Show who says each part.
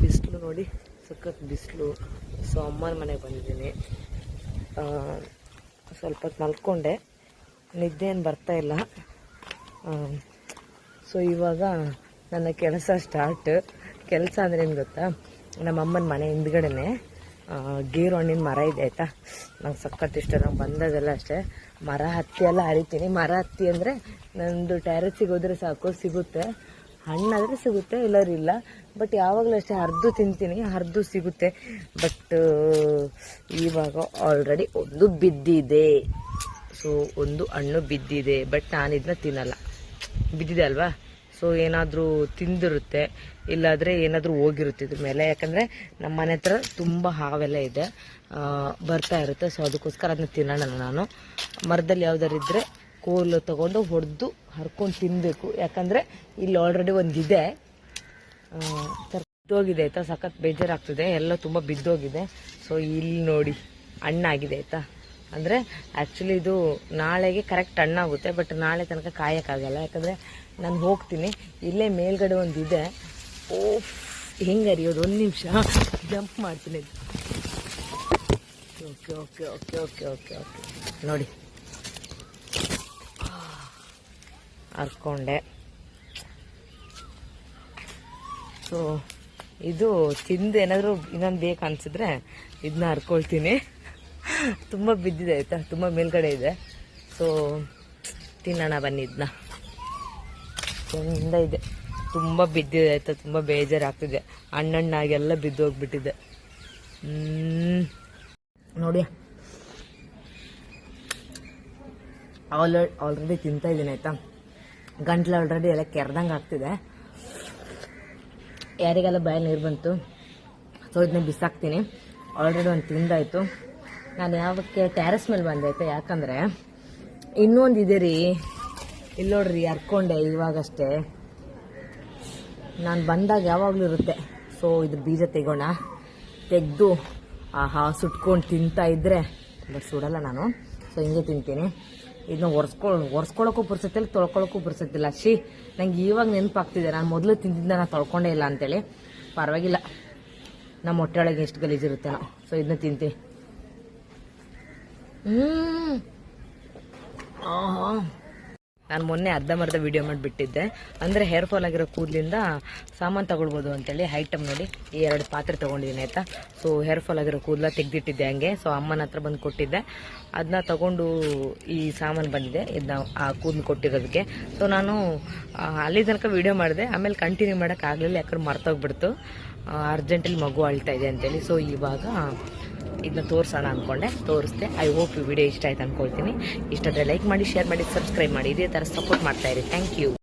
Speaker 1: ಬಿಸಿಲು ನೋಡಿ, ಸಖತ್ ಬಿಸಿಲು. ಸೊ ಅಮ್ಮನ ಮನೆಗೆ ಬಂದಿದ್ದೀನಿ. ಸ್ವಲ್ಪ ಮಲ್ಕೊಂಡೆ. ನಿದ್ದೆ ಏನು ಬರ್ತಾ ಇಲ್ಲ. ಸೊ ಇವಾಗ ನನ್ನ ಕೆಲಸ ಸ್ಟಾರ್ಟ್ ಕೆಲಸ ಅಂದ್ರೆ ಏನು ಗೊತ್ತಾ? ನಮ್ಮ ಅಮ್ಮನ ಮನೆ ಹಿಂದ್ಗಡೆನೆ ಗೀರು ಹಣ್ಣಿನ ಮರ ಇದೆ, ಆಯಿತಾ? ನಂಗೆ ಸಖತ್ ಇಷ್ಟ. ನಂಗೆ ಬಂದದೆಲ್ಲ ಅಷ್ಟೇ. ಮರ ಹತ್ತಿ ಎಲ್ಲ ಹರಿತೀನಿ. ಮರ ಹತ್ತಿ ಅಂದರೆ ನಂದು ಟ್ಯಾರೆಸ್ಸಿಗೆ ಹೋದರೆ ಸಾಕು, ಸಿಗುತ್ತೆ. ಹಣ್ಣಾದರೆ ಸಿಗುತ್ತೆ ಇಲ್ಲರೂ ಇಲ್ಲ. ಬಟ್ ಯಾವಾಗಲೂ ಅಷ್ಟೇ ಹರಿದು ತಿಂತೀನಿ, ಹರಿದು ಸಿಗುತ್ತೆ. ಬಟ್ ಇವಾಗ ಆಲ್ರೆಡಿ ಒಂದು ಬಿದ್ದಿದೆ. ಸೊ ಒಂದು ಹಣ್ಣು ಬಿದ್ದಿದೆ. ಬಟ್ ನಾನು ಇದನ್ನ ತಿನ್ನಲ್ಲ. ಬಿದ್ದಿದೆ ಅಲ್ವಾ? ಸೊ ಏನಾದರೂ ತಿಂದಿರುತ್ತೆ, ಇಲ್ಲಾದರೆ ಏನಾದರೂ ಹೋಗಿರುತ್ತೆ ಇದ್ರ ಮೇಲೆ. ಯಾಕಂದರೆ ನಮ್ಮ ಮನೆ ಹತ್ರ ತುಂಬ ಹಾವೆಲ್ಲ ಇದೆ. ಬರ್ತಾ ಇರುತ್ತೆ. ಸೊ ಅದಕ್ಕೋಸ್ಕರ ಅದನ್ನ ತಿನ್ನೋಣ ನಾನು. ಮರದಲ್ಲಿ ಯಾವ್ದಾರು ಇದ್ದರೆ ಕೋಲು ತಗೊಂಡು ಹೊಡೆದು ಹರ್ಕೊಂಡು ತಿನ್ನಬೇಕು ಯಾಕಂದರೆ ಇಲ್ಲಿ ಆಲ್ರೆಡಿ ಒಂದಿದೆ. ಬಿದ್ದೋಗಿದೆ ಆಯಿತಾ? ಸಖತ್ ಬೇಜಾರಾಗ್ತಿದೆ. ಎಲ್ಲ ತುಂಬ ಬಿದ್ದೋಗಿದೆ. ಸೊ ಇಲ್ಲಿ ನೋಡಿ, ಹಣ್ಣಾಗಿದೆ ಆಯಿತಾ? ಅಂದರೆ ಆ್ಯಕ್ಚುಲಿ ಇದು ನಾಳೆಗೆ ಕರೆಕ್ಟ್ ಹಣ್ಣಾಗುತ್ತೆ ಬಟ್ ನಾಳೆ ತನಕ ಕಾಯೋಕ್ಕಾಗಲ್ಲ. ಯಾಕಂದರೆ ನಾನು ಹೋಗ್ತೀನಿ. ಇಲ್ಲೇ ಮೇಲ್ಗಡೆ ಒಂದಿದೆ. ಓ ಹೆಂಗೆ ಅರಿಯೋದು? ಒಂದು ನಿಮಿಷ. ಜಂಪ್ ಮಾಡ್ತೀನಿ. Okay okay okay okay okay okay ನೋಡಿ. ಹರ್ಕೊಂಡೆ ಸೊ ಇದು ತಿಂದು ಏನಾದರೂ ಇನ್ನೊಂದು ಬೇಕು ಅನಿಸಿದ್ರೆ ಇದನ್ನ ಹರ್ಕೊಳ್ತೀನಿ ತುಂಬ ಬಿದ್ದಿದೆ, ಆಯಿತಾ? ತುಂಬ ಮೇಲ್ಗಡೆ ಇದೆ. ಸೊ ತಿನ್ನೋಣ ಬನ್ನಿ ಇದನ್ನ ಚಂದ ಇದೆ. ತುಂಬ ಬಿದ್ದಿದೆ, ಆಯಿತಾ? ತುಂಬ ಬೇಜಾರಾಗ್ತಿದೆ. ಹಣ್ಣಣ್ಣಾಗೆಲ್ಲ ಬಿದ್ದು ಹೋಗ್ಬಿಟ್ಟಿದೆ. ಹ್ಮ್. ನೋಡಿ. ಆಲ್ರೆಡಿ ಆಲ್ರೆಡಿ ತಿಂತಾ ಇದ್ದೀನಿ, ಆಯ್ತಾ? ಗಂಟ್ಲು ಆಲ್ರೆಡಿ ಎಲ್ಲ ಕೆರೆದಂಗೆ ಆಗ್ತಿದೆ. ಯಾರಿಗೆಲ್ಲ ಬಾಯಲ್ಲಿ ನೀರು ಬಂತು, ಸೊ ಇದನ್ನ ಬಿಸಾಕ್ತೀನಿ. ಆಲ್ರೆಡಿ ಒಂದು ತಿಂದಾಯಿತು. ನಾನು ಯಾವಕ್ಕೆ ಟ್ಯಾರಸ್ ಮೇಲೆ ಬಂದೈತೆ ಯಾಕಂದರೆ ಇನ್ನೊಂದು ಇದೆ ರೀ. ಇಲ್ಲಿ ನೋಡ್ರಿ, ಹರ್ಕೊಂಡೆ ಇವಾಗಷ್ಟೇ. ನಾನು ಬಂದಾಗ ಯಾವಾಗಲೂ ಇರುತ್ತೆ. ಸೊ ಇದು ಬೀಜ ತೆಗೋಣ. ತೆಗೆದು, ಆಹಾ, ಸುಟ್ಕೊಂಡು ತಿಂತಾ ಇದ್ದರೆ ಬಟ್ ಸುಡಲ್ಲ ನಾನು. ಸೊ ಹಿಂಗೆ ತಿಂತೀನಿ. ಇದನ್ನ ಒರೆಸ್ಕೊಳ್, ಒರೆಸ್ಕೊಳಕ್ಕೂ ಪುರ್ಸತ್ತಿಲ್ಲ ತೊಳ್ಕೊಳಕ್ಕೂ ಪುರ್ಸತ್ತಿಲ್ಲ ಶಿ ನಂಗೆ ಇವಾಗ ನೆನಪಾಗ್ತಿದೆ. ನಾನು ಮೊದಲು ತಿಂದಿದ್ದ ನಾನು ತೊಳ್ಕೊಂಡೇ ಇಲ್ಲ ಅಂತೇಳಿ. ಪರವಾಗಿಲ್ಲ. ನಮ್ಮ ಹೊಟ್ಟೆ ಒಳಗೆ ಎಷ್ಟು ನಾವು ಸೊ ಇದನ್ನ ತಿಂತೆ. ಹ್ಞೂ ನಾನು ಮೊನ್ನೆ ಅರ್ಧಂಬರ್ಧ ವಿಡಿಯೋ ಮಾಡಿಬಿಟ್ಟಿದ್ದೆ. ಅಂದರೆ ಹೇರ್ ಫಾಲ್ ಆಗಿರೋ ಕೂದಲಿಂದ ಸಾಮಾನು ತಗೊಳ್ಬೋದು ಅಂತೇಳಿ ಐಟಮ್ ನೋಡಿ ಈ ಎರಡು ಪಾತ್ರೆ ತೊಗೊಂಡಿದ್ದೀನಿ ಆಯಿತಾ. ಸೊ ಹೇರ್ ಫಾಲ್ ಆಗಿರೋ ಕೂದಲ ತೆಗೆದಿಟ್ಟಿದ್ದೆ ಹಂಗೆ. ಸೊ ಅಮ್ಮನ ಹತ್ರ ಬಂದು ಕೊಟ್ಟಿದ್ದೆ. ಅದನ್ನ ತಗೊಂಡು ಈ ಸಾಮಾನು ಬಂದಿದೆ. ಇದನ್ನ ಆ ಕೂದಲು ಕೊಟ್ಟಿರೋದಕ್ಕೆ. ಸೊ ನಾನು ಅಲ್ಲಿ ತನಕ ವಿಡಿಯೋ ಮಾಡಿದೆ. ಆಮೇಲೆ ಕಂಟಿನ್ಯೂ ಮಾಡೋಕ್ಕಾಗಲಿಲ್ಲ ಯಾಕಂದ್ರೆ ಮರ್ತೋಗ್ಬಿಡ್ತು. ಅರ್ಜೆಂಟಲ್ಲಿ ಮಗು ಅಳ್ತಾ ಇದೆ ಅಂತೇಳಿ. ಸೊ ಇವಾಗ ಇದನ್ನ ತೋರಿಸೋಣ ಅಂದ್ಕೊಂಡೆ ತೋರಿಸ್ದೆ. ಐ ಹೋಪ್ ಈ ವಿಡಿಯೋ ಇಷ್ಟ ಆಯ್ತು ಅನ್ಕೊಳ್ತೀನಿ. ಇಷ್ಟಾದ್ರೆ ಲೈಕ್ ಮಾಡಿ ಶೇರ್ ಮಾಡಿ ಸಬ್ಸ್ಕ್ರೈಬ್ ಮಾಡಿ. ಇದೇ ಥರ ಸಪೋರ್ಟ್ ಮಾಡ್ತಾ ಇರಿ. Thank you